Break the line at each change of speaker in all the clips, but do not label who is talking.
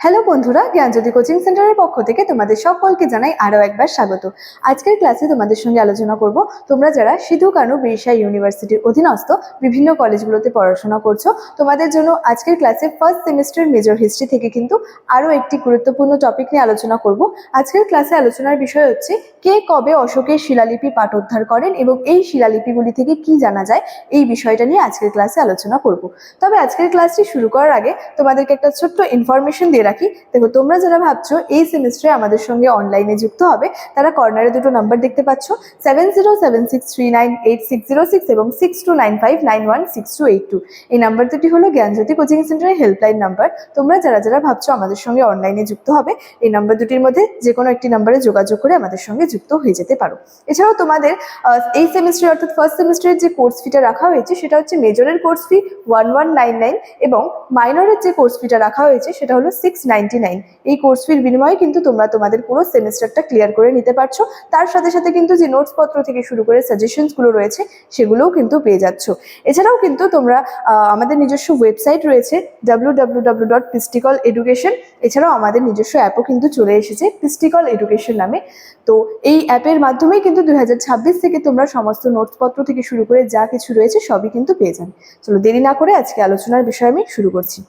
Hello বন্ধুরা, জ্ঞানজ্যোতি coaching সেন্টারের পক্ষ থেকে তোমাদের সকলকে জানাই আরও একবার স্বাগত। আজকের ক্লাসে তোমাদের সঙ্গে আলোচনা করব, তোমরা যারা সিধু, কানু, বিরসা ইউনিভার্সিটির অধীনস্থ, বিভিন্ন কলেজগুলোতে পড়াশোনা করছ, তোমাদের জন্য আজকের ক্লাসে ফার্স্ট সেমিস্টার মেজর হিস্ট্রি থেকে কিন্তু আরও একটি গুরুত্বপূর্ণ টপিক নিয়ে আলোচনা করব। আজকের ক্লাসে আলোচনার বিষয় হচ্ছে, কে কবে অশোকের শিলালিপি পাঠোদ্ধার করেন এবং এই শিলালিপিগুলি থেকে কি জানা যায়, এই বিষয়টা নিয়ে আজকের ক্লাসে আলোচনা করব। তবে আজকের ক্লাসটি শুরু করার আগে তোমাদেরকে একটা ছোট্ট ইনফরমেশন দিয়ে রাখি। দেখো, তোমরা যারা ভাবছ এই সেমিস্টারে আমাদের সঙ্গে অনলাইনে যুক্ত হবে, তারা কর্নারে দুটো নাম্বার দেখতে পাচ্ছ। Seven zero seven six three nine eight six zero six এবং six two nine five nine one six two eight two এই নাম্বার দুটি হলো জ্ঞানজ্যোতি কোচিং সেন্টারের হেল্পলাইন নাম্বার তোমরা যারা যারা ভাবছ আমাদের সঙ্গে অনলাইনে যুক্ত হবে, এই নাম্বার দুটির মধ্যে যে কোনো একটি নাম্বারে যোগাযোগ করে আমাদের সঙ্গে যুক্ত হয়ে যেতে পারো। এছাড়াও তোমাদের এই সেমিস্টারে অর্থাৎ ফার্স্ট সেমিস্টারের যে কোর্স ফিটা রাখা হয়েছে, সেটা হচ্ছে মেজরের course fee one one nine nine এবং মাইনরের যে কোর্স ফিটা রাখা হয়েছে, সেটা হলো সিক্স নাইন এই কোর্স ফির বিনিময়ে কিন্তু তোমরা তোমাদের পুরো সেমিস্টারটা ক্লিয়ার করে নিতে পারছ। তার সাথে সাথে কিন্তু যে নোটস পত্র থেকে শুরু করে সাজেশনসগুলো রয়েছে, সেগুলোও কিন্তু পেয়ে যাচ্ছ। এছাড়াও কিন্তু তোমরা আমাদের নিজস্ব ওয়েবসাইট রয়েছে ডাব্লিউ ডাব্লিউ ডাব্লিউ ডট পিস্টিকল এডুকেশন এছাড়াও আমাদের নিজস্ব অ্যাপও কিন্তু চলে এসেছে পিস্টিকল এডুকেশন নামে। তো এই অ্যাপের মাধ্যমেই কিন্তু দুই হাজার ছাব্বিশ থেকে তোমরা সমস্ত নোটসপত্র থেকে শুরু করে যা কিছু রয়েছে সবই কিন্তু পেয়ে যাবে। চলো দেরি না করে আজকে আলোচনার বিষয় আমি শুরু করছি।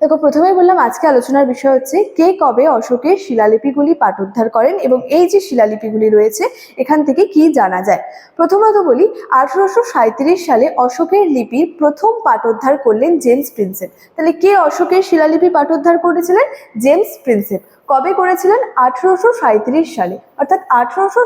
দেখো, প্রথমেই বললাম আজকে আলোচনার বিষয় হচ্ছে কে কবে অশোকের শিলালিপিগুলি পাঠোদ্ধার করেন এবং এই যে শিলালিপিগুলি রয়েছে, এখান থেকে কি জানা যায়? প্রথমত বলি, আঠারোশো সাঁইত্রিশ সালে অশোকের লিপির প্রথম পাঠোদ্ধার করলেন জেমস প্রিন্সেপ। তাহলে কে অশোকের শিলালিপি পাঠোদ্ধার করেছিলেন? James Prinsep. কবে করেছিলেন? আঠারোশো সালে। অর্থাৎ আঠারোশো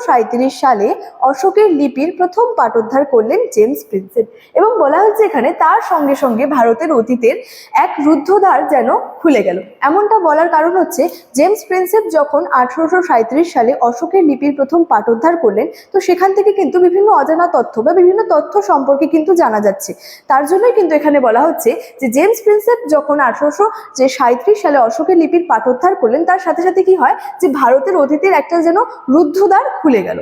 সালে অশোকের লিপির প্রথম পাঠোদ্ধার করলেন জেমস প্রিন্সেপ। এবং বলা হচ্ছে এখানে তার সঙ্গে সঙ্গে ভারতের অতীতের এক রুদ্ধদ্বার যেন খুলে গেল। এমনটা বলার কারণ হচ্ছে, জেমস প্রিন্সেপ যখন আঠারোশো সালে অশোকের লিপির প্রথম পাঠোদ্ধার করলেন, তো সেখান থেকে কিন্তু বিভিন্ন অজানা তথ্য বা বিভিন্ন তথ্য সম্পর্কে কিন্তু জানা যাচ্ছে। তার জন্যই কিন্তু এখানে বলা হচ্ছে যে, জেমস প্রিন্সেপ যখন আঠারোশো যে সাঁত্রিশ সালে অশোকের লিপির পাঠোদ্ধার করলেন, তার সাথে সাথে কি হয় যে ভারতের অতীতের একটা যেন রুদ্ধদ্বার খুলে গেল।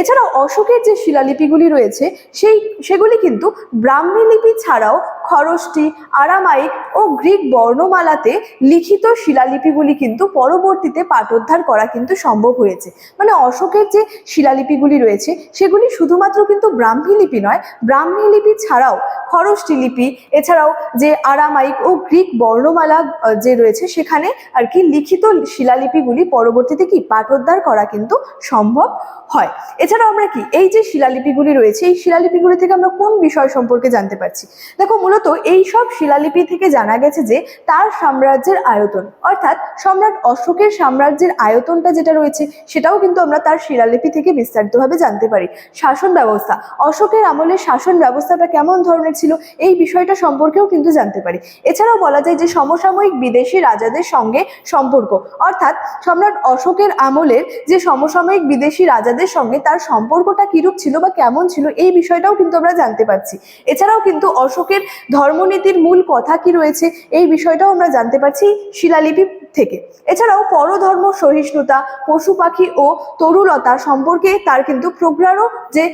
এছাড়াও অশোকের যে শিলালিপিগুলি রয়েছে, সেই, সেগুলি কিন্তু ব্রাহ্মী লিপি ছাড়াও খরষ্টি আরামাইক ও গ্রিক বর্ণমালাতে লিখিত শিলালিপিগুলি কিন্তু পরবর্তীতে পাঠোদ্ধার করা কিন্তু সম্ভব হয়েছে। মানে অশোকের যে শিলালিপিগুলি রয়েছে, সেগুলি শুধুমাত্র কিন্তু ব্রাহ্মী লিপি নয়, ব্রাহ্মী লিপি ছাড়াও খরষ্টি লিপি, এছাড়াও যে আরামাইক ও গ্রিক বর্ণমালা যে রয়েছে, সেখানে আর কি লিখিত শিলালিপিগুলি পরবর্তীতে কি পাঠোদ্ধার করা কিন্তু সম্ভব হয়। এছাড়াও আমরা কি, এই যে শিলালিপিগুলি রয়েছে, এই শিলালিপিগুলি থেকে আমরা কোন বিষয় সম্পর্কে জানতে পারছি? দেখো, মূলত এই সব শিলালিপি থেকে জানা গেছে যে তার সাম্রাজ্যের আয়তন, অর্থাৎ সম্রাট অশোকের সাম্রাজ্যের আয়তনটা যেটা রয়েছে সেটাও কিন্তু আমরা তার শিলালিপি থেকে বিস্তারিতভাবে জানতে পারি। শাসন ব্যবস্থা, অশোকের আমলে শাসন ব্যবস্থাটা কেমন ধরনের ছিল এই বিষয়টা সম্পর্কেও কিন্তু জানতে পারি। এছাড়াও বলা যায় যে সমসাময়িক বিদেশি রাজাদের সঙ্গে সম্পর্ক, অর্থাৎ সম্রাট অশোকের আমলের যে সমসাময়িক বিদেশি রাজাদের সঙ্গে তার সম্পর্কটা কিরূপ ছিল বা কেমন ছিল এই বিষয়টাও কিন্তু আমরা জানতে পারছি। এছাড়াও কিন্তু অশোকের ধর্মনীতির মূল কথা কি রয়েছে? এই বিষয়টাও আমরা জানতে পারছি। শিলালিপি থেকে। এছাড়াও পরধর্ম, সহিষ্ণুতা, পশু পাখি ও তরুলতা সম্পর্কে তার কিন্তু প্রগাঢ় যে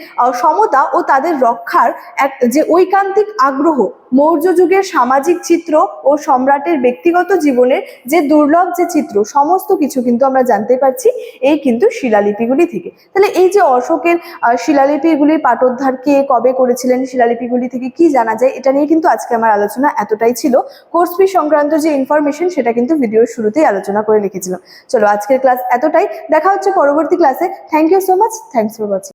সমতা ও তাদের রক্ষার এক, যে ঐকান্তিক আগ্রহ, মৌর্য যুগের সামাজিক চিত্র ও সম্রাটের ব্যক্তিগত জীবনের যে দুর্লভ যে চিত্র, সমস্ত কিছু কিন্তু আমরা জানতে পারছি এই কিন্তু শিলালিপিগুলি থেকে। তাহলে এই যে অশোকের শিলালিপিগুলির পাঠোদ্ধার কে কবে করেছিলেন, শিলালিপিগুলি থেকে কি জানা যায়, এটা নিয়ে কিন্তু আজকে আমার আলোচনা এতটাই ছিল। কোর্স ফি সংক্রান্ত যে ইনফরমেশন সেটা কিন্তু ভিডিওর শুরুতেই আলোচনা করে লিখেছিলাম। চলো আজকের ক্লাস এতটাই। দেখা হচ্ছে পরবর্তী ক্লাসে thank you so much thanks for watching